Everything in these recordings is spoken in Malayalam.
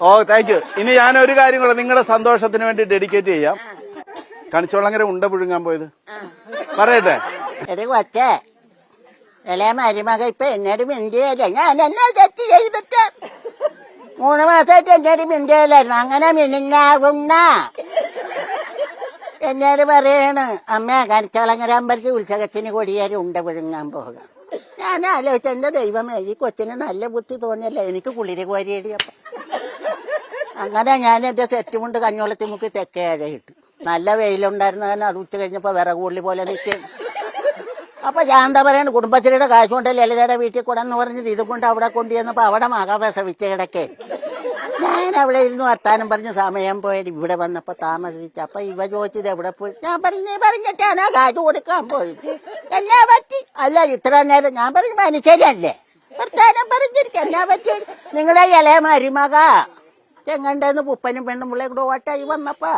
ഓ താങ്ക് യു ഇനി ഞാൻ ഒരു കാര്യം കൂടെ നിങ്ങളുടെ സന്തോഷത്തിന് വേണ്ടി ഡെഡിക്കേറ്റ് ചെയ്യാം. കണിച്ചോളങ്ങനെ ഉണ്ട പുഴുങ്ങാൻ പോയത്. പറയട്ടെ. കൊച്ചേ മരുമക ഇപ്പൊ എന്നോട് മിണ്ടിയല്ല? ഞാൻ എന്നാ തെറ്റ് ചെയ്തിട്ട് മൂന്ന് മാസമായിട്ട് എന്നോട് മിണ്ടിയല്ലായിരുന്നു. അങ്ങനെ മിനിങ്ങാകുന്ന എന്നോട് പറയാണ് അമ്മ കണിച്ചോളങ്ങര അമ്പലത്തിൽ ഉത്സവത്തിന് കൊടിയേരി ഉണ്ട പുഴുങ്ങാൻ പോകുക ഞാൻ ആലോചിച്ച എന്റെ ദൈവമേ ഈ കൊച്ചിന് നല്ല ബുദ്ധി തോന്നിയല്ല? എനിക്ക് കുളിര് കോരിയടിയപ്പം അങ്ങനെ ഞാൻ എന്റെ സെറ്റ് കൊണ്ട് കഞ്ഞോളത്തി മുക്കി തെക്കേഴ ഇട്ടു. നല്ല വെയിലുണ്ടായിരുന്ന തന്നെ അത് ഉച്ച കഴിഞ്ഞപ്പോ വിറകുള്ളി പോലെ നിൽക്കും അപ്പൊ ഞാൻ എന്താ പറയണ? കുടുംബശ്രീയുടെ കാശ് കൊണ്ട് ലളിതയുടെ വീട്ടിൽ കൂടെ എന്ന് പറഞ്ഞിട്ട് ഇത് കൊണ്ട് അവിടെ കൊണ്ടുവന്നപ്പോ അവിടെ മക പ്രസവിച്ച കിടക്കേ ഞാൻ അവിടെ ഇരുന്ന് വർത്താനം പറഞ്ഞ് സമയം പോയിട്ട് ഇവിടെ വന്നപ്പോ താമസിച്ച. അപ്പൊ ഇവ ചോദിച്ചത് എവിടെ പോയി? ഞാൻ പറഞ്ഞു പറഞ്ഞിട്ടാണ് കാശ് കൊടുക്കാൻ പോയത്? എന്നാ പറ്റി? അല്ല ഇത്ര നേരം ഞാൻ പറഞ്ഞു മനുഷ്യരല്ലേ? വർത്താനം പറഞ്ഞിരിക്കും എന്നാ പറ്റി? നിങ്ങളെ ഇളയ മരുമക ചെങ്ങണ്ടെന്ന് പുപ്പനും പെണ്ണും പിള്ളേ കൂടെ ഓട്ടായി വന്നപ്പാ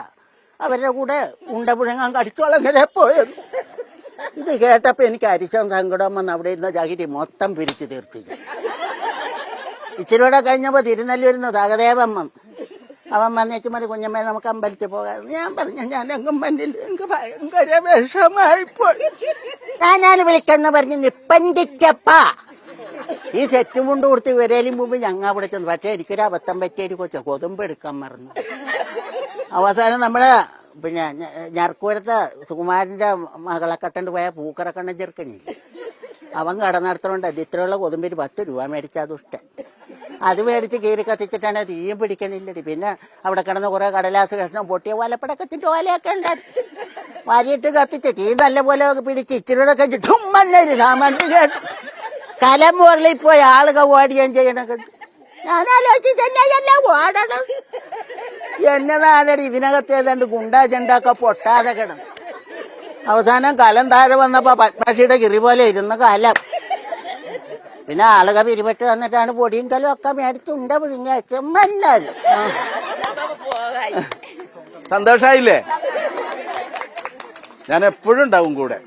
അവരുടെ കൂടെ ഉണ്ട പുഴങ്ങാൻ കടിച്ചോളം വരെ പോയത് ഇത് കേട്ടപ്പോ എനിക്ക് അരിശം സങ്കടം വന്ന് അവിടെ ഇരുന്ന ചകിരി മൊത്തം പിരിച്ചു തീർത്തി ഇച്ചിരൂടെ കഴിഞ്ഞപ്പോ തിരുനെല്ലൂരുന്ന് തകദേവൻ വന്നു അവൻ മതി കുഞ്ഞമ്മ നമുക്ക് അമ്പലത്തിൽ പോകാം. ഞാൻ പറഞ്ഞു ഞാൻ എങ്ങും പറ്റില്ല എനിക്ക് ഭയങ്കര വിഷമായിപ്പോയി ഞാനാണ് വിളിക്കെന്ന് പറഞ്ഞു നിപ്പന്തിക്കപ്പ. ഈ സെറ്റും കൊണ്ട് കൊടുത്ത് വരേലും മുമ്പ് ഞങ്ങ അവിടെ ചെന്നു. പക്ഷേ എനിക്കൊരു അബദ്ധം പറ്റിയൊരു കൊച്ചു കൊതുമ്പ് എടുക്കാൻ മറന്നു. അവസാനം നമ്മളെ പിന്നെ ഞർക്കൂരത്തെ സുകുമാരന്റെ മകളെ കട്ടണ്ട് പോയ പൂക്കറ കണ്ണൻ ചെറുക്കണില്ല അവൻ കട നടത്തണുണ്ട് ഇത്രയുള്ള കൊതുമ്പിന് പത്ത് രൂപ മേടിച്ച ദുഷ്ടൻ. അത് മേടിച്ച് കീറി കത്തിച്ചിട്ടാണ് തീയും പിടിക്കണില്ലടി. പിന്നെ അവിടെ കിടന്ന കുറെ കടലാസ് കഷ്ണം പൊട്ടിയ വലപ്പടക്കത്തിന്റെ ഓലയൊക്കെ ഉണ്ടായിരുന്നു വാരിയിട്ട് കത്തിച്ച് തീ നല്ല പോലെ പിടിച്ച് ഇച്ചിരി ചുമ്മന്നൊരു സാമാന്യ കേട്ടു. കലം മുകളിൽ പോയി ആളുകൾ ഓടുകയും ചെയ്യണം. ഞാൻ ആലോചിച്ച് തന്നെ എല്ലാം ഓടണം. എന്നെ ഇതിനകത്ത് ഏതാണ്ട് ഗുണ്ടാ ചെണ്ടൊക്കെ പൊട്ടാതെ കിടന്നു. അവസാനം കലം താഴെ വന്നപ്പോ പത്മഷിയുടെ കിറി പോലെ ഇരുന്ന കലം. പിന്നെ ആളുക പിരിപെട്ട് വന്നിട്ടാണ് പൊടിയും കലും ഒക്കെ മേടിച്ചുണ്ട പിഴിഞ്ഞ ചെമ്മന്നത് സന്തോഷായില്ലേ? ഞാൻ എപ്പോഴും ഉണ്ടാവും കൂടെ.